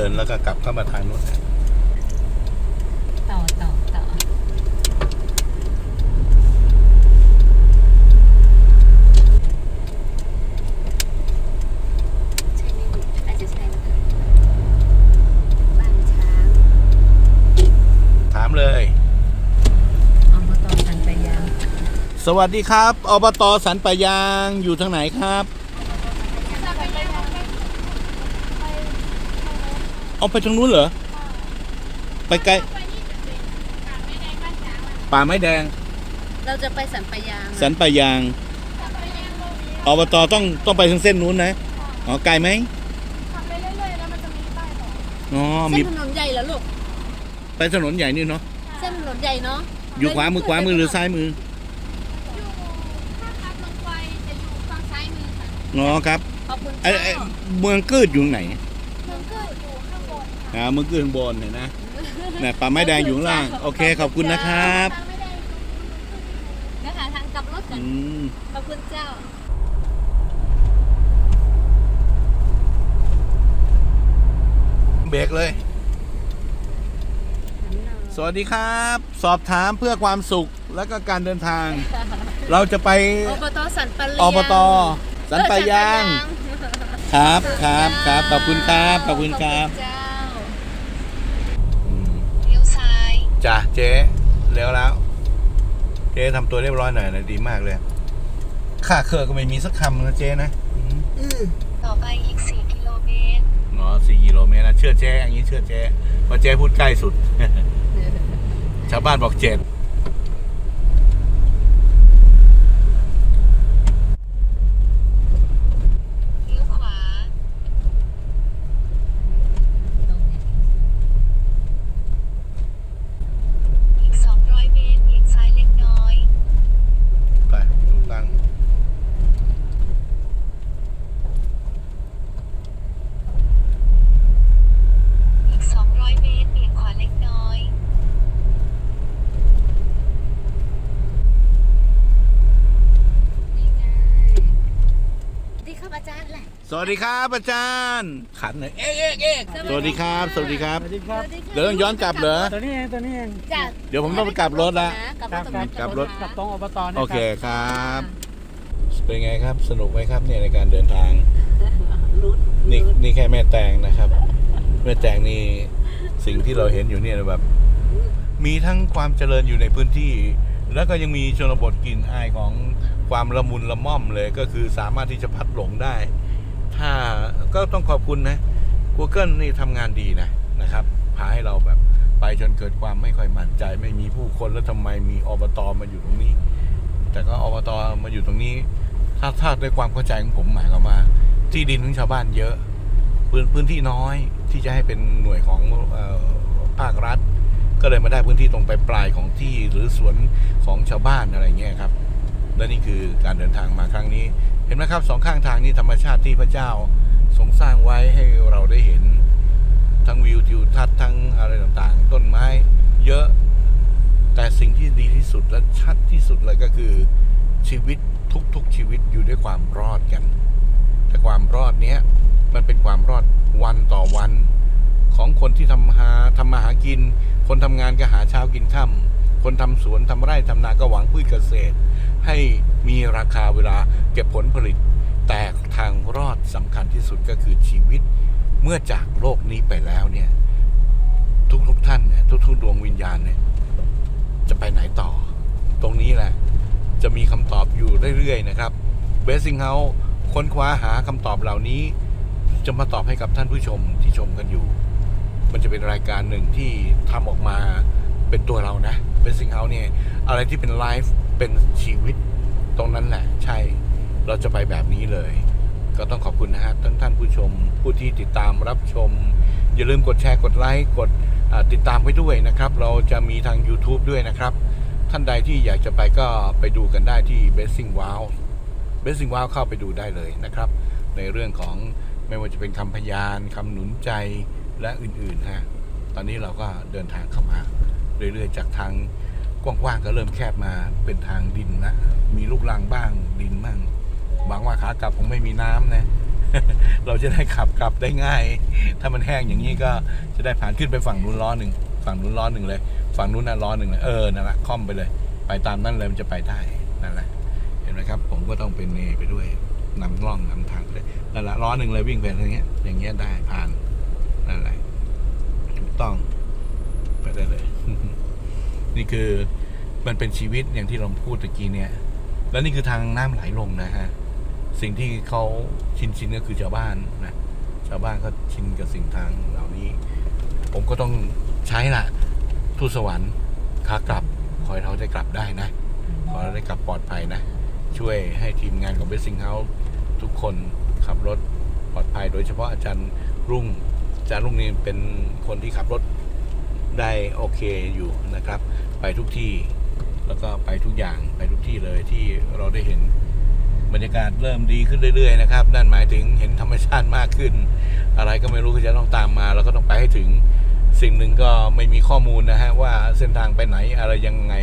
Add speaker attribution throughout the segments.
Speaker 1: เทิร์นนะ
Speaker 2: ยูเทิร์นแล้วก็กลับเข้ามาทางนู้นนะ
Speaker 1: ต่อต่อต่อใช่ไหมอาจจะใช่นะคะบ้านช้าง
Speaker 2: ถามเลย
Speaker 1: อบตสันไปยัง
Speaker 2: สวัสดีครับอบตสันปะยางอยู่ทางไหนครับ เอาไปทางนู้นเหรอ ไปไกลป่าไม้แดง
Speaker 1: เราจะไปสันปะยาง
Speaker 2: สันปะยางอบตต้องต้องไปทางเส้นนู้นนะ อ๋อ ไกลไหม
Speaker 3: ขับไปเรื่อยๆแล้วมันจะมีป้ายบอก
Speaker 2: อ๋อมี
Speaker 1: เส้นถนนใหญ่เหรอลูก
Speaker 2: ไปถนนใหญ่นี่เนาะ
Speaker 1: เส้นถนนใหญ่เนาะ
Speaker 2: อยู่ขวามือขวามือหรือซ้ายมือ
Speaker 3: อยู่ถ้าขับลงไปจะอยู่ฝั่งซ้ายมือค่ะ
Speaker 2: อ๋อครับ
Speaker 1: ขอบคุณ
Speaker 2: ไอ้
Speaker 1: เจ้า
Speaker 2: ไอ้เมืองกืดอยู่ไหน
Speaker 3: มันก็อยู่ข้างบ นค่ะ
Speaker 2: อ่าเมืองกืดข้างบนเห็นนะเนี่ยป่าไม้แดงอยู่ข้างล่าง โอเคขอบคุณนะครับ
Speaker 3: ทางไม่ได้
Speaker 1: นะคะทางกลับรถกั
Speaker 2: อื
Speaker 1: น
Speaker 2: ม
Speaker 1: ขอบคุณเจ้า
Speaker 2: เบรกเลย สวัสดีครับ สอบถามเพื่อความสุขและก็การเดินทาง เราจะไป
Speaker 1: อบตสันปะเลียง
Speaker 2: อบตสันปะยาง
Speaker 1: เออสันปะยาง
Speaker 2: ครับครับครับขอบคุณครับขอบคุณครับ
Speaker 1: ขอณเจ้า
Speaker 2: อืม
Speaker 3: เลี้ยวซ้าย
Speaker 2: จ้ะเจ๊เร็วแล้ว เจ๊ทำตัวเรียบร้อยหน่อยนะดีมากเลย ค่าเครื่องก็ไม่มีสักคำนะเจ๊นะอืม
Speaker 1: อืม
Speaker 3: ต่อไปอีก4กิโลเมตร
Speaker 2: เนาะสี่กิโลเมตรนะเชื่อเจ๊อย่างนี้เชื่อเจ๊เพราะเจ๊พูดใกล้สุด ชาวบ้านบอกเจ็ด
Speaker 3: เลี้ยวขวา
Speaker 1: ตรงนี้
Speaker 3: อีก 200 เมตรเบี่ยงซ้ายเล็กน้อย
Speaker 2: ไปถูกตั้ง
Speaker 3: อีก 200 เมตรเบี่ยงขวาเล็กน้อย
Speaker 1: นี่ไงดีครับอาจารย์แหละ
Speaker 2: ส วัสดีครับอาจารย์ ขันหน่อยเอ๊ะเอ๊ะเอ๊ะสวัสดีครับ สวัสดีครับ
Speaker 4: สวัสดีครับ
Speaker 2: เดี๋ยวต้องย้อนกลับเหรอ
Speaker 4: ตัวนี้เองตัวนี้เอง
Speaker 1: จ้ะ
Speaker 2: เดี๋ยวผมต้องไปกลับรถละ
Speaker 1: กลับรถตรงนั้น
Speaker 2: กลับรถ
Speaker 1: นะ
Speaker 4: กับตรงอบตนะ
Speaker 2: โอเค
Speaker 4: รับ
Speaker 2: ครับ เป็นไงครับ สนุกไหมครับเนี่ยในการเดินทาง
Speaker 1: รุด
Speaker 2: นี่
Speaker 1: รุด
Speaker 2: นี่แค่แม่แตงนะครับ แม่แตงนี่สิ่งที่เราเห็นอยู่เนี่ยแบบ มีทั้งความเจริญอยู่ในพื้นที่ แล้วก็ยังมีชนบทกลิ่นอายของความละมุนละม่อมเลยก็คือสามารถที่จะพัดหลงได้ ถ้าก็ต้องขอบคุณนะ Google นี่ทำงานดีนะนะครับ พาให้เราแบบไปจนเกิดความไม่ค่อยมั่นใจ ไม่มีผู้คนแล้วทำไมมีอบตมาอยู่ตรงนี้ แต่ก็อบตมาอยู่ตรงนี้ ถ้าถ้าด้วยความเข้าใจของผมหมายความว่า ที่ดินของชาวบ้านเยอะ พื้นพื้นที่น้อยที่จะให้เป็นหน่วยของเออภาครัฐ ก็เลยมาได้พื้นที่ตรงปลายปลายๆของที่หรือสวนของชาวบ้านอะไรเงี้ยครับ และนี่คือการเดินทางมาครั้งนี้ เห็นไหมครับสองข้างทางนี่ธรรมชาติที่พระเจ้าทรงสร้างไว้ให้เราได้เห็น ทั้งวิวทิวทัศน์ทั้งอะไรต่างๆ ต้นไม้เยอะแต่สิ่งที่ดีที่สุดและชัดที่สุดเลยก็คือชีวิตทุกๆชีวิตอยู่ด้วยความรอดกัน แต่ความรอดเนี้ยมันเป็นความรอดวันต่อวัน ของคนที่ทำหาทำมาหากิน คนทำงานก็หาเช้ากินค่ำคนทำสวนทำไร่ทำนาก็หวังพืชเกษตร ให้มีราคาเวลาเก็บผลผลิต แต่ทางรอดสำคัญที่สุดก็คือชีวิตเมื่อจากโลกนี้ไปแล้วเนี่ย ทุกๆท่านเนี่ยทุกๆดวงวิญญาณเนี่ย จะไปไหนต่อ ตรงนี้แหละ จะมีคำตอบอยู่เรื่อยๆนะครับเบสซิงเฮาค้นคว้าหาคำตอบเหล่านี้ จะมาตอบให้กับท่านผู้ชมที่ชมกันอยู่ มันจะเป็นรายการหนึ่งที่ทำออกมา เป็นตัวเรานะเบสซิงเฮาเนี่ย อะไรที่เป็นไลฟ์เป็นชีวิตตรงนั้นแหละ ใช่เราจะไปแบบนี้เลย ก็ต้องขอบคุณนะฮะทั้งท่านผู้ชม ผู้ที่ติดตามรับชม อย่าลืมกดแชร์กดไลค์กดติดตามไว้ด้วยนะครับ เราจะมีทาง YouTube ด้วยนะครับ ท่านใดที่อยากจะไปก็ไปดูกันได้ที่ b e s s i n g Wow b e s s i n g Wow เข้าไปดูได้เลยนะครับ ในเรื่องของไม่ว่าจะเป็นคำพยานคำหนุนใจและอื่นๆฮะตอนนี้เราก็เดินทางเข้ามา เรื่อยๆ จากทางกว้างๆก็เริ่มแคบมาเป็นทางดินนะมีลูกรังบ้างดินบ้างหวังว่าขากลับคงไม่มีน้ำนะ เราจะได้ขับกลับได้ง่าย ถ้ามันแห้งอย่างนี้ก็จะได้ผ่านขึ้นไปฝั่งนู้นล้อหนึ่งฝั่งนู้นล้อหนึ่งเลย ฝั่งนู้นน่ะล้อหนึ่งเลยเออนั่นแหละค่อมไปเลย ไปตามนั่นเลยมันจะไปได้นั่นแหละเห็นไหมครับ ผมก็ต้องเป็นเนไปด้วยนำล่องนำทางไปเลยนั่นแหละล้อหนึ่งเลยวิ่งไปอย่างเงี้ยอย่างเงี้ยได้ผ่านนั่นแหละถูกต้องไปได้เลย นี่คือมันเป็นชีวิตอย่างที่เราพูดตะกี้เนี่ย แล้วนี่คือทางน้ำไหลลงนะฮะ สิ่งที่เขาชินชินก็คือชาวบ้านนะชาวบ้านเขาชินกับสิ่งทางเหล่านี้ ผมก็ต้องใช้ละทูตสวรรค์ขากลับขอให้เราได้กลับได้นะขอให้เราได้กลับปลอดภัยนะ ช่วยให้ทีมงานของเบสซิงเฮาส์ทุกคนขับรถปลอดภัย โดยเฉพาะอาจารย์รุ่งอาจารย์รุ่งนี่เป็นคนที่ขับรถ ได้โอเคอยู่นะครับ ไปทุกที่แล้วก็ไปทุกอย่างไปทุกที่เลยที่เราได้เห็นบรรยากาศเริ่มดีขึ้นเรื่อยๆนะครับนั่นหมายถึงเห็นธรรมชาติมากขึ้น อะไรก็ไม่รู้ก็จะต้องตามมาแล้วก็ต้องไปให้ถึงสิ่งหนึ่งก็ไม่มีข้อมูลนะฮะว่าเส้นทางไปไหนอะไรยังไง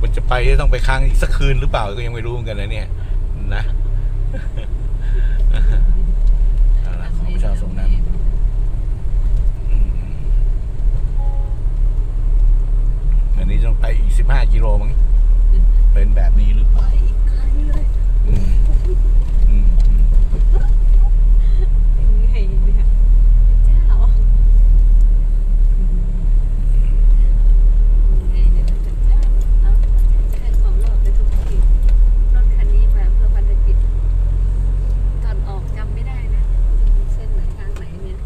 Speaker 2: มันจะไปจะต้องไปค้างอีกสักคืนหรือเปล่าก็ยังไม่รู้เหมือนกันนะเนี่ยนะ สิบห้ากิโลมั้งเป็นแบบนี้หรือเปล่าอืมอืมอืม
Speaker 1: เจ้ายังไงเนี่ยนะเจ้าเอาจะให้ความรอดไปทุกที่รถคันนี้มาเพื่อภารกิจตอนออกจำไม่ได้นะเส้นไหนทางไหนเนี่ย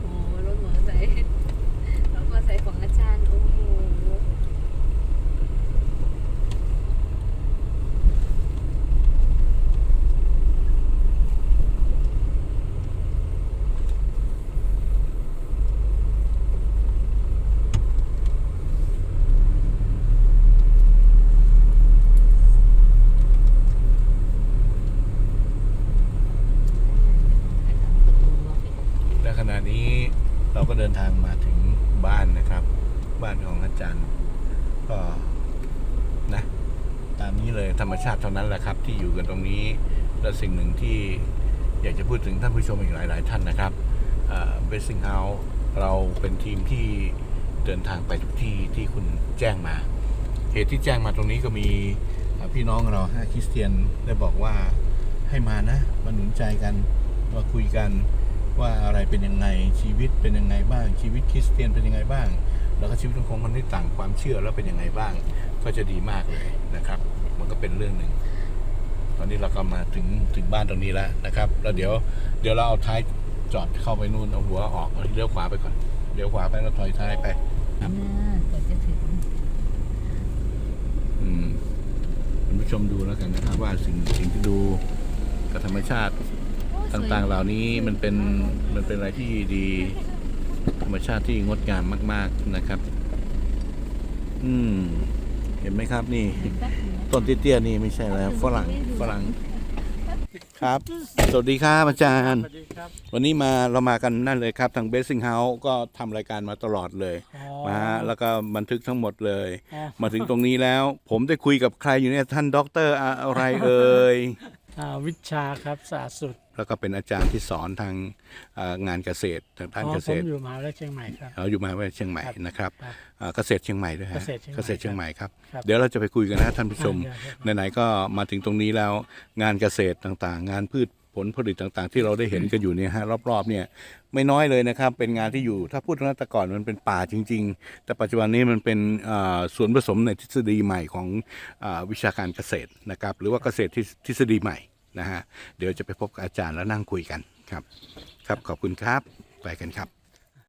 Speaker 1: โอ้โหรถมอเตอร์ไซค์รถมอเตอร์ไซค์ของอาจารย์ โอ้โห
Speaker 2: และขณะนี้ เราก็เดินทางมาถึงบ้านนะครับ บ้านของอาจารย์ ก็นะตามนี้เลยธรรมชาติเท่านั้นแหละครับ ที่อยู่กันตรงนี้และสิ่งหนึ่งที่อยากจะพูดถึงท่านผู้ชมอีกหลาย ๆ ท่านนะครับเบสซิงเฮาส์เราเป็นทีมที่เดินทางไปทุกที่ที่คุณแจ้งมา เหตุที่แจ้งมาตรงนี้ก็มีพี่น้องเราฮะคริสเตียนได้บอกว่าให้มานะมาหนุนใจกันมาคุยกัน ว่าอะไรเป็นยังไงชีวิตเป็นยังไงบ้าง ชีวิตคริสเตียนเป็นยังไงบ้าง แล้วก็ชีวิตของคนที่ต่างความเชื่อแล้วเป็นยังไงบ้าง ก็จะดีมากเลยนะครับ มันก็เป็นเรื่องหนึ่งตอนนี้เราก็มาถึงถึงบ้านตรงนี้แล้วนะครับ แล้วเดี๋ยวเดี๋ยวเราเอาท้ายจอดเข้าไปนู่นเอาหัวออกเลี้ยวขวาไปก่อนเลี้ยวขวาไปแล้วถอยท้ายไปครับ
Speaker 1: น่ากว่าจะถึง
Speaker 2: อืมคุณผู้ชมดูแล้วกันนะครับ ว่าสิ่งสิ่งที่ดูกับธรรมชาติ ต่างๆ เหล่านี้มันเป็นมันเป็นอะไรที่ดีธรรมชาติที่งดงามมาก ๆนะครับ อืม เห็นไหมครับนี่ ต้นเตี้ยๆนี่ไม่ใช่แล้วฝรั่งฝรั่งครับ สวัสดีครับอาจารย์
Speaker 4: สวัสดีครับ
Speaker 2: วันนี้มาเรามากันนั่นเลยครับ ทางเบสซิงเฮาส์ก็ทำรายการมาตลอดเลย
Speaker 4: อ๋อ
Speaker 2: มาแล้วก็บันทึกทั้งหมดเลย
Speaker 4: อ๋อ
Speaker 2: มาถึงตรงนี้แล้ว ผมได้คุยกับใครอยู่เนี่ยท่านด็อกเตอร์อะไรเอ่ย
Speaker 4: อ่าวิชาครับสะอาดสุด
Speaker 2: แล้วก็เป็นอาจารย์ที่สอนทางเอ่องานเกษตรทางด้าน
Speaker 4: อ๋อ
Speaker 2: เก
Speaker 4: ผ
Speaker 2: ษ
Speaker 4: ม
Speaker 2: ตร
Speaker 4: อยู่มหาวิทยาลัยเชียงใหม่ครับ
Speaker 2: เราอยู่มหาวิทยาลัยเชียงใหม่นะครับ
Speaker 4: ครับ
Speaker 2: เอ่อเกษตรเชียงใหม่ด้วยฮะ
Speaker 4: เกษตรเชียงใหม่
Speaker 2: เกษตรเชียงใหม่ครับ
Speaker 4: ครับ
Speaker 2: เดี๋ยวเราจะไปคุยกันนะท่านผู้ชม
Speaker 4: ได้ครับ
Speaker 2: ไหนๆก็มาถึงตรงนี้แล้วงานเกษตรต่างๆ งานพืช ผลผลิตต่างๆ ที่เราได้เห็นกันอยู่เนี่ยฮะรอบๆเนี่ยไม่น้อยเลยนะครับ เป็นงานที่อยู่ถ้าพูดถึงแต่ก่อนมันเป็นป่าจริง ๆ แต่ปัจจุบันนี้มันเป็นส่วนผสมในทฤษฎีใหม่ของอวิชาการเกษตรนะครับ หรือว่าเกษตรที่ทฤษฎีใหม่นะฮะเดี๋ยวจะไปพบกับอาจารย์แล้วนั่งคุยกันครับ ครับขอบคุณครับไปกันครับ